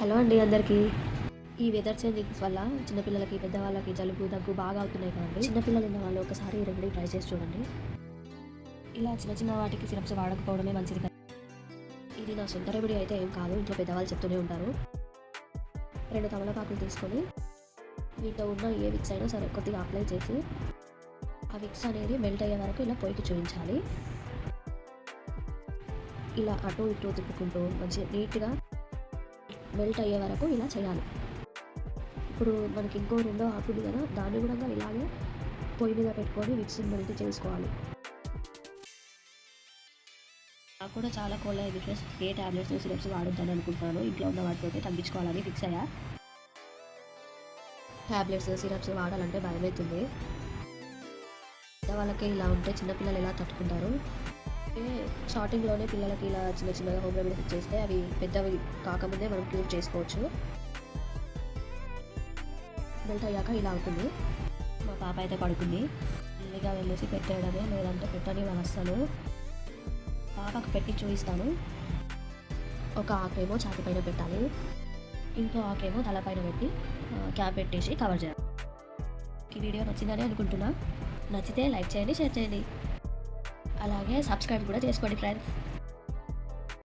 Hello అండి అందరికీ. ఈ వెదర్ చేంజింగ్స్ వల్ల చిన్నపిల్లలకి పెద్దవాళ్ళకి జలుబు దగ్గు బాగా అవుతున్నాయి కదండి. చిన్నపిల్లలు ఉన్న వాళ్ళు ఒకసారి ఈ రెమెడీ ట్రై చేసి చూడండి. ఇలా చిన్న చిన్న వాటికి సిరప్స్ వాడకపోవడమే మంచిది కదా. ఇది నా సొంత రెమెడీ అయితే ఏం కాదు. ఇంట్లో పెద్దవాళ్ళు చెప్తూనే ఉంటారు. రెండు తమలపాకులు తీసుకొని వీటిలో ఉన్న ఏ విక్స్ అయినా సరే కొద్దిగా అప్లై చేసి ఆ విక్స్ అనేది మెల్ట్ అయ్యే వరకు ఇలా పొయ్యికి చూపించాలి ఇలా అటు ఇటు తిప్పుకుంటూ మంచిగా నీట్గా మెల్ట్ అయ్యే వరకు ఇలా చేయాలి. ఇప్పుడు మనకి ఇంకో రెండో ఆకు ఉంది కదా దాన్ని కూడా ఇలాగే పొయ్యి మీద పెట్టుకొని మిక్సీ మెల్ట్ చేసుకోవాలి. నాకు కూడా చాలా కోల్డ్ అయ్యే ఏ టాబ్లెట్స్ సిరప్స్ వాడొద్దని అనుకుంటున్నాను. ఇంట్లో ఉన్న వాటితో తగ్గించుకోవాలని ఫిక్స్ అయ్యా. టాబ్లెట్స్ సిరప్స్ వాడాలంటే భయమవుతుంది వాళ్ళకి ఇలా ఉంటే చిన్నపిల్లలు ఎలా తట్టుకుంటారు? అంటే స్టార్టింగ్లోనే పిల్లలకి ఇలా చిన్న చిన్నగా హోమ్ రెమెడీస్ చేస్తే అవి పెద్దవి కాకముందే మనం క్యూర్ చేసుకోవచ్చు. మెల్ట్ అయ్యాక ఇలా అవుతుంది. మా పాప అయితే పడుకుంది. మెల్లిగా వెళ్ళేసి పెట్టేయడమే లేదంటే పెట్టని వాళ్ళు అస్సలు. పాపకు పెట్టి చూపిస్తాను. ఒక ఆకేమో చాటి పైన పెట్టాలి. ఇంకో ఆకేమో తలపైన పెట్టి క్యాప్ పెట్టేసి కవర్ చేయాలి. ఈ వీడియో నచ్చిందని అనుకుంటున్నా. నచ్చితే లైక్ చేయండి షేర్ చేయండి. అలాగే సబ్స్క్రైబ్ కూడా చేసుకోండి ఫ్రెండ్స్.